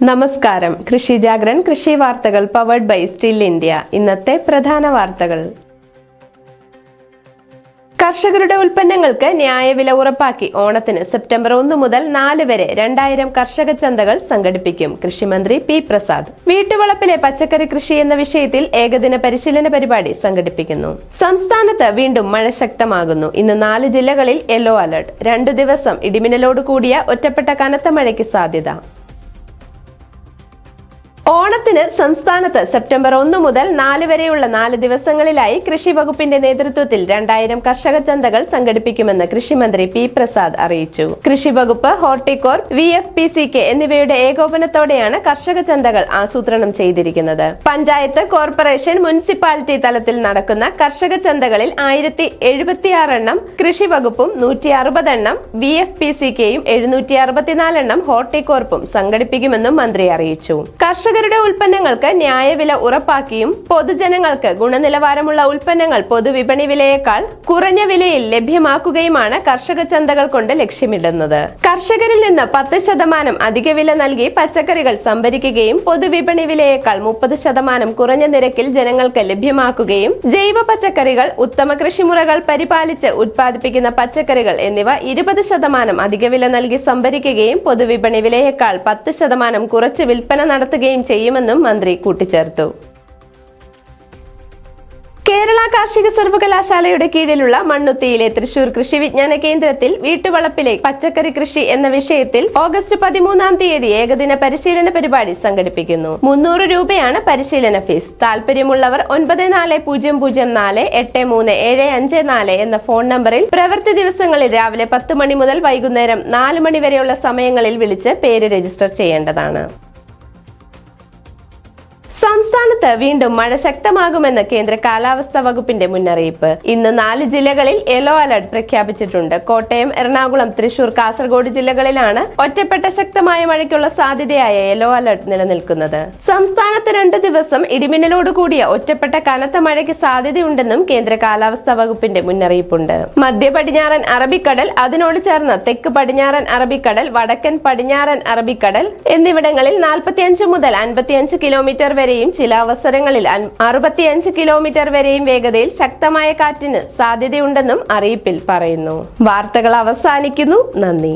നമസ്കാരം. കൃഷി ജാഗ്രൻ കൃഷി വാർത്തകൾ പവേർഡ് ബൈ സ്റ്റിൽ ഇന്ത്യ ഇന്നത്തെ പ്രധാന വാർത്തകൾ. കർഷകരുടെ ഉൽപ്പന്നങ്ങൾക്ക് ന്യായവില ഉറപ്പാക്കി. ഓണത്തിന് സെപ്റ്റംബർ ഒന്ന് മുതൽ നാല് വരെ രണ്ടായിരം കർഷക ചന്തകൾ സംഘടിപ്പിക്കും. കൃഷിമന്ത്രി പി പ്രസാദ്. വീട്ടുവളപ്പിലെ പച്ചക്കറി കൃഷി എന്ന വിഷയത്തിൽ ഏകദിന പരിശീലന പരിപാടി സംഘടിപ്പിക്കുന്നു. സംസ്ഥാനത്ത് വീണ്ടും മഴ ശക്തമാകുന്നു. ഇന്ന് നാല് ജില്ലകളിൽ യെല്ലോ അലർട്ട് രണ്ടു ദിവസം ഇടിമിന്നലോട് കൂടിയ ഒറ്റപ്പെട്ട കനത്ത മഴയ്ക്ക് സാധ്യത. ഓണത്തിന് സംസ്ഥാനത്ത് സെപ്റ്റംബർ ഒന്ന് മുതൽ നാല് വരെയുള്ള നാല് ദിവസങ്ങളിലായി കൃഷി വകുപ്പിന്റെ നേതൃത്വത്തിൽ രണ്ടായിരം കർഷക ചന്തകൾ സംഘടിപ്പിക്കുമെന്ന് കൃഷിമന്ത്രി പി പ്രസാദ് അറിയിച്ചു. കൃഷി വകുപ്പ് Horticorp V F P C K എന്നിവയുടെ ഏകോപനത്തോടെയാണ് കർഷക ചന്തകൾ ആസൂത്രണം ചെയ്തിരിക്കുന്നത്. പഞ്ചായത്ത് കോർപ്പറേഷൻ മുനിസിപ്പാലിറ്റി തലത്തിൽ നടക്കുന്ന കർഷക ചന്തകളിൽ ആയിരത്തി എഴുപത്തിയാറെണ്ണം കൃഷി വകുപ്പും നൂറ്റി അറുപതെണ്ണം വി എഫ് പി സി കെയും എഴുന്നൂറ്റി അറുപത്തിനാലെണ്ണം ഹോർട്ടിക്കോർപ്പും സംഘടിപ്പിക്കുമെന്നും മന്ത്രി അറിയിച്ചു. കർഷകരുടെ ഉൽപ്പന്നങ്ങൾക്ക് ന്യായവില ഉറപ്പാക്കിയും പൊതുജനങ്ങൾക്ക് ഗുണനിലവാരമുള്ള ഉൽപ്പന്നങ്ങൾ പൊതുവിപണി വിലയേക്കാൾ കുറഞ്ഞ വിലയിൽ ലഭ്യമാക്കുകയുമാണ് കർഷക ചന്തകൾ കൊണ്ട് ലക്ഷ്യമിടുന്നത്. കർഷകരിൽ നിന്ന് പത്ത് ശതമാനം അധിക വില നൽകി പച്ചക്കറികൾ സംഭരിക്കുകയും പൊതുവിപണി വിലയേക്കാൾ മുപ്പത് ശതമാനം കുറഞ്ഞ നിരക്കിൽ ജനങ്ങൾക്ക് ലഭ്യമാക്കുകയും ജൈവ പച്ചക്കറികൾ ഉത്തമ കൃഷിമുറകൾ പരിപാലിച്ച് ഉത്പാദിപ്പിക്കുന്ന പച്ചക്കറികൾ എന്നിവ ഇരുപത് ശതമാനം അധിക വില നൽകി സംഭരിക്കുകയും പൊതുവിപണി വിലയേക്കാൾ പത്ത് ശതമാനം കുറച്ച് വിൽപ്പന നടത്തുകയും ചെയ്യുമെന്നും മന്ത്രി കൂട്ടിച്ചേർത്തു. കേരള കാർഷിക സർവകലാശാലയുടെ കീഴിലുള്ള മണ്ണുത്തിയിലെ തൃശൂർ കൃഷി വിജ്ഞാന കേന്ദ്രത്തിൽ വീട്ടുവളപ്പിലെ പച്ചക്കറി കൃഷി എന്ന വിഷയത്തിൽ ഓഗസ്റ്റ് പതിമൂന്നാം തീയതി ഏകദിന പരിശീലന പരിപാടി സംഘടിപ്പിക്കുന്നു. മുന്നൂറ് രൂപയാണ് പരിശീലന ഫീസ്. താല്പര്യമുള്ളവർ ഒൻപത് നാല് പൂജ്യം പൂജ്യം നാല് എട്ട് മൂന്ന് ഏഴ് അഞ്ച് നാല് എന്ന ഫോൺ നമ്പറിൽ പ്രവൃത്തി ദിവസങ്ങളിൽ രാവിലെ പത്ത് മണി മുതൽ വൈകുന്നേരം നാല് മണി വരെയുള്ള സമയങ്ങളിൽ വിളിച്ച് പേര് രജിസ്റ്റർ ചെയ്യേണ്ടതാണ്. സംസ്ഥാനത്ത് വീണ്ടും മഴ ശക്തമാകുമെന്ന് കേന്ദ്ര കാലാവസ്ഥാ വകുപ്പിന്റെ മുന്നറിയിപ്പ്. ഇന്ന് നാല് ജില്ലകളിൽ യെല്ലോ അലർട്ട് പ്രഖ്യാപിച്ചിട്ടുണ്ട്. കോട്ടയം എറണാകുളം തൃശൂർ കാസർഗോഡ് ജില്ലകളിലാണ് ഒറ്റപ്പെട്ട ശക്തമായ മഴയ്ക്കുള്ള സാധ്യതയായ യെല്ലോ അലർട്ട് നിലനിൽക്കുന്നത്. സംസ്ഥാനത്ത് രണ്ട് ദിവസം ഇടിമിന്നലോട് കൂടിയ ഒറ്റപ്പെട്ട കനത്ത മഴയ്ക്ക് സാധ്യതയുണ്ടെന്നും കേന്ദ്ര കാലാവസ്ഥാ വകുപ്പിന്റെ മുന്നറിയിപ്പുണ്ട്. മധ്യ പടിഞ്ഞാറൻ അറബിക്കടൽ അതിനോട് ചേർന്ന തെക്ക് പടിഞ്ഞാറൻ അറബിക്കടൽ വടക്കൻ പടിഞ്ഞാറൻ അറബിക്കടൽ എന്നിവിടങ്ങളിൽ നാൽപ്പത്തിയഞ്ച് മുതൽ അൻപത്തിയഞ്ച് കിലോമീറ്റർ വരെയും ചില അവസരങ്ങളിൽ അറുപത്തിയഞ്ച് കിലോമീറ്റർ വരെയും വേഗതയിൽ ശക്തമായ കാറ്റിന് സാധ്യതയുണ്ടെന്നും അറിയിപ്പിൽ പറയുന്നു. വാർത്തകൾ അവസാനിക്കുന്നു. നന്ദി.